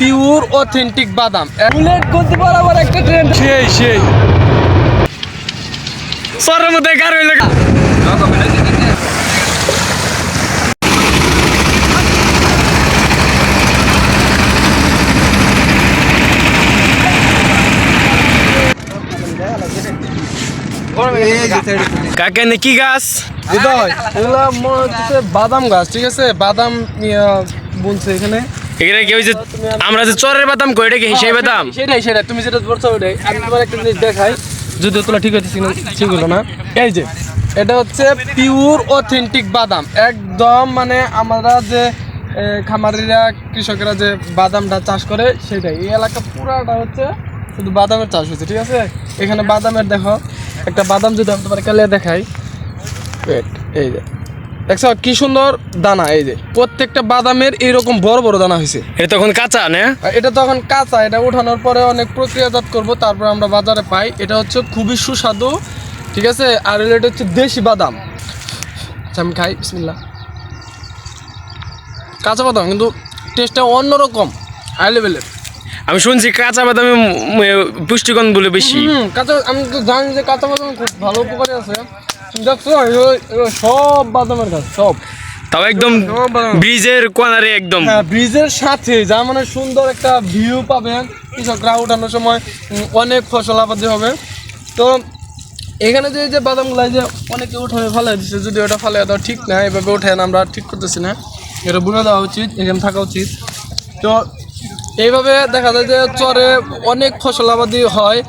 Pure authentic বাদাম। Bullet গতি বরাবর একটা ট্রেন সেই সেই। সরের মধ্যে গার হইলে কাকে নে কি গাছ? হৃদয়। এগুলা মনে হচ্ছে বাদাম গাছ ঠিক আছে? বাদাম ইয়া, বলছে এখানে। এখানে কি হয়েছে আমরা যে চরের বাদাম কই এটা কি সেই বাদাম? সেটাই সেটাই। তুমি যেটা বলছো ওটাই আমি তোমার একটা জিনিস দেখাই। যদিও তোলা ঠিক ঠিক হলো না। এই যে এটা হচ্ছে পিওর অথেন্টিক বাদাম। একদম মানে আমরা যে খামারিরা কৃষকেরা যে বাদামটা চাষ করে সেটাই। এই এলাকা পুরাটা হচ্ছে শুধু বাদামের চাষ হচ্ছে ঠিক আছে? এখানে বাদামের দেখো একটা বাদাম যদি আমি তোমার কালে দেখাই। এই যে। দেখছ কি সুন্দর দানা এই যে। প্রত্যেকটা বাদামের এরকম বড় বড় দানা হয়েছে। এটা তখন কাঁচা না? এটা তখন কাঁচা এটা ওঠানোর পরে অনেক প্রক্রিয়াজাত করব তারপর আমরা বাজারে পাই। এটা হচ্ছে খুবই সুস্বাদু ঠিক আছে? আর এটা হচ্ছে দেশি বাদাম। আচ্ছা আমি খাই বিসমিল্লাহ। কাঁচা বাদাম কিন্তু টেস্টটা অন্যরকম হাই লেভেলের আমি শুনছি কাঁচা বাদামে পুষ্টিগুণ বলে বেশি। কাঁচা আমি তো জানি যে কাঁচা বাদাম খুব ভালো উপকারী আছে। দেখছ সব বাদামের গাছ সব। তাও একদম। ব্রিজের কোনারে একদম। হ্যাঁ ব্রিজের সাথে যা মানে সুন্দর একটা ভিউ পাবেন। কৃষকরা উঠানোর সময় অনেক ফসল আবাদি হবে। তো এখানে যে যে বাদামগুলো যে অনেকে উঠানে ফেলাই দিচ্ছে যদি ওটা ফেলে দেওয়া ঠিক না এভাবে উঠে না আমরা ঠিক করতেছি না। এটা বুঝে দেওয়া উচিত এখানে থাকা উচিত। তো এইভাবে দেখা যায় যে চরে অনেক ফসল আবাদি হয়,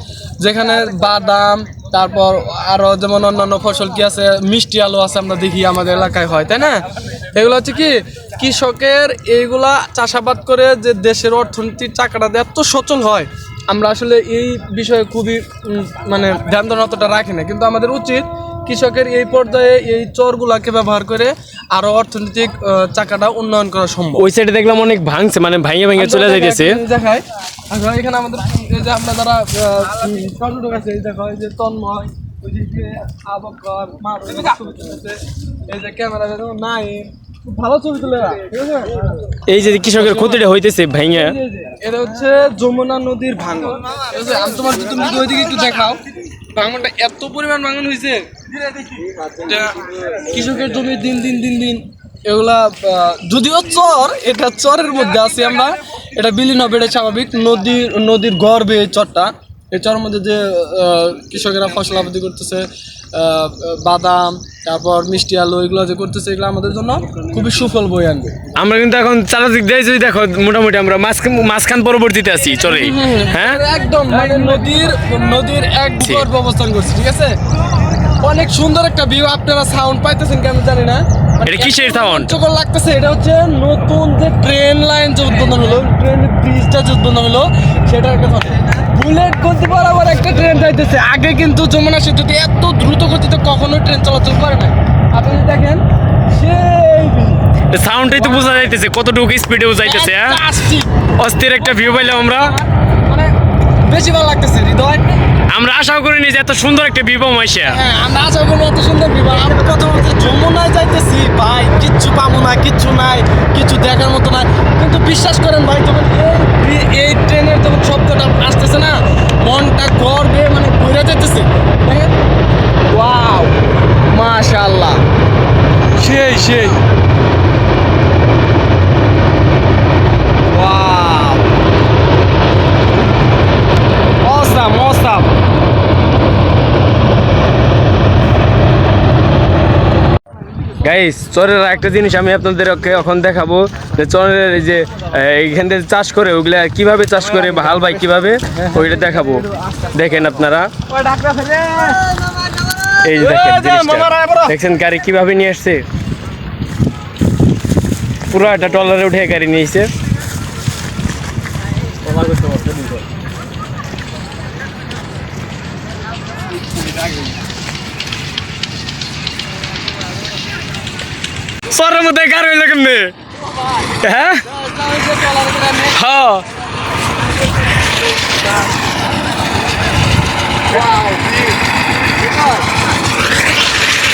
যেখানে বাদাম, তারপর আরও যেমন অন্যান্য ফসল কি আছে, মিষ্টি আলু আছে আমরা দেখি আমাদের এলাকায় হয়, তাই না? এগুলো হচ্ছে কি, কৃষকের এইগুলা চাষাবাদ করে যে দেশের অর্থনীতির চাকাটা এত সচল হয়, আমরা আসলে এই বিষয়ে খুবই মানে ধ্যান ধারণা অতটা রাখি না। কিন্তু আমাদের উচিত কৃষকের এই পর্যায়ে এই চরগুলাকে ব্যবহার করে আরও অর্থনৈতিক চাকাটা উন্নয়ন করা সম্ভব। ওই সাইডে দেখলাম অনেক ভাঙছে মানে ভাঙে ভাঙে চলে যাইতেছে। দেখাই। আচ্ছা, এখানে আমাদের এই যে আমরা যারা পর্যটক আছে এই দেখো এই যে তন্ময় আবকর মার ওইদিকে ছবি তুলেছে এই যে ক্যামেরা নাই খুব ভালো ছবি তুলে এই যে কৃষকের ক্ষতিটা হইতেছে ভাঙে এটা হচ্ছে যমুনা নদীর ভাঙন আমি তোমার তুমি ওইদিকে একটু দেখাও। ভাঙনটা এত পরিমাণ ভাঙন হয়েছে কৃষকের জমি দিন দিন দিন দিন। এগুলা যদিও চর এটা চরের মধ্যে আছি আমরা। এটা বিলীন হবে এটা স্বাভাবিক। নদীর নদীর গর্বে এই চরটা। এই চরের মধ্যে যে কৃষকেরা ফসল আবাদি করতেছে বাদাম তারপর মিষ্টি আলু এগুলো যে করতেছে এগুলো আমাদের জন্য খুবই সুফল বই আনবে। আমরা কিন্তু এখন চারাদিক দিয়ে যদি দেখো মোটামুটি আমরা মাঝখান মাঝখান পরবর্তীতে আছি চলে হ্যাঁ? একদম মানে নদীর নদীর এক। গর্ভ অবস্থান করছে ঠিক আছে? অনেক সুন্দর একটা ভিউ আপনারা সাউন্ড পাইতেছেন কেন জানি না। এটা কিসের sound? চকর লাগতেছে এটা হচ্ছে নতুন যে ট্রেন লাইন যে উদ্বোধন হলো ট্রেন ব্রিজটা যে উদ্বোধন হলো সেটা একটা বুলেট গতি বরাবর একটা ট্রেন যাইতেছে। আগে কিন্তু যমুনা সেতুতে এত দ্রুত গতিতে কখনো ট্রেন চলাচল করে না আপনি দেখেন সেই। সাউন্ডটাই তো বোঝা যাইতেছে কতটুকু স্পিডে যাইতেছে হ্যাঁ? অস্থির একটা ভিউ পাইলাম আমরা। মানে বেশি ভালো লাগতেছে হৃদয়। আমরা আশাও করিনি যে এত সুন্দর একটা ভিউ পাবো হ্যাঁ আমরা আশা করব এত সুন্দর বিবাহ। আর কথা বলতে যমুনায় যাইতেছি। ভাই কিচ্ছু পাবো না কিচ্ছু নাই কিছু দেখার মতো নাই। কিন্তু বিশ্বাস করেন ভাই যখন এই ট্রেনের যখন শব্দটা আসতেছে না মনটা গর্বে মানে ঘুরে যেতেছে দেখেন ওয়াও মাশাআল্লাহ। সেই সেই। গাইস চরের একটা জিনিস আমি আপনাদের এখন দেখাবো যে চরের এই যে এইখান থেকে চাষ করে ওগুলা কীভাবে চাষ করে হাল ভাই কীভাবে ওইটা দেখাবো। দেখেন আপনারা। এই যে দেখেন। দেখছেন গাড়ি কীভাবে নিয়ে আসছে? পুরো একটা টলারে উঠে গাড়ি নিয়ে এসছে চরের মধ্যে গাড়ি হইল কেমনে? হ্যাঁ? হ্যাঁ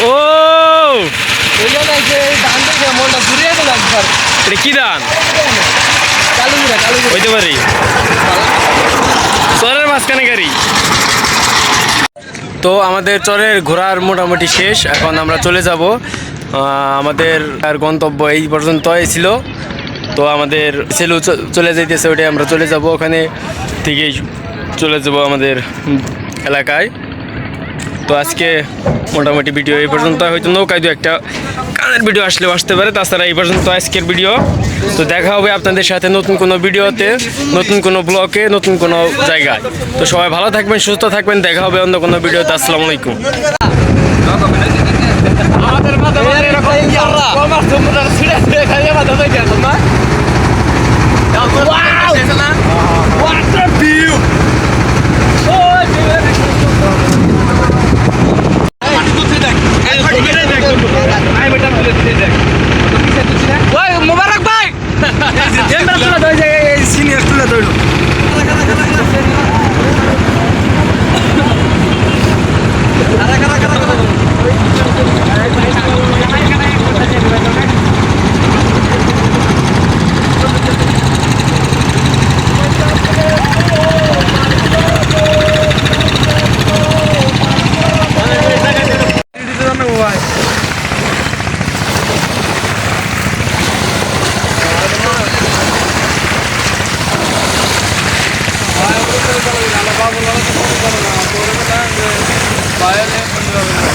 ও। কি দান? হইতে পারি। চরের মাঝখানে গাড়ি। তো আমাদের চরের ঘোরার মোটামুটি শেষ। এখন আমরা চলে যাব আমাদের আর গন্তব্য এই পর্যন্তই ছিল। তো আমাদের সেলু চলে যাইতেছে ওটাই আমরা চলে যাব ওখানে। থেকেই চলে যাব আমাদের এলাকায়। তো আজকে মোটামুটি ভিডিও এই পর্যন্ত। হয়তো নৌকায় দু একটা কানের ভিডিও আসলেও আসতে পারে, তাছাড়া এই পর্যন্ত আজকের ভিডিও। তো দেখা হবে আপনাদের সাথে নতুন কোনো ভিডিওতে, নতুন কোনো ব্লগে, নতুন কোনো জায়গায়। তো সবাই ভালো থাকবেন, সুস্থ থাকবেন, দেখা হবে অন্য কোনো ভিডিওতে। আসসালামু আলাইকুম। আমাদের মাঝে মাঝে এরকম কমার তোমরা ছিঁড়ে കോഴിക്കോട് വയലിൽ കൊണ്ടുവരുന്നത്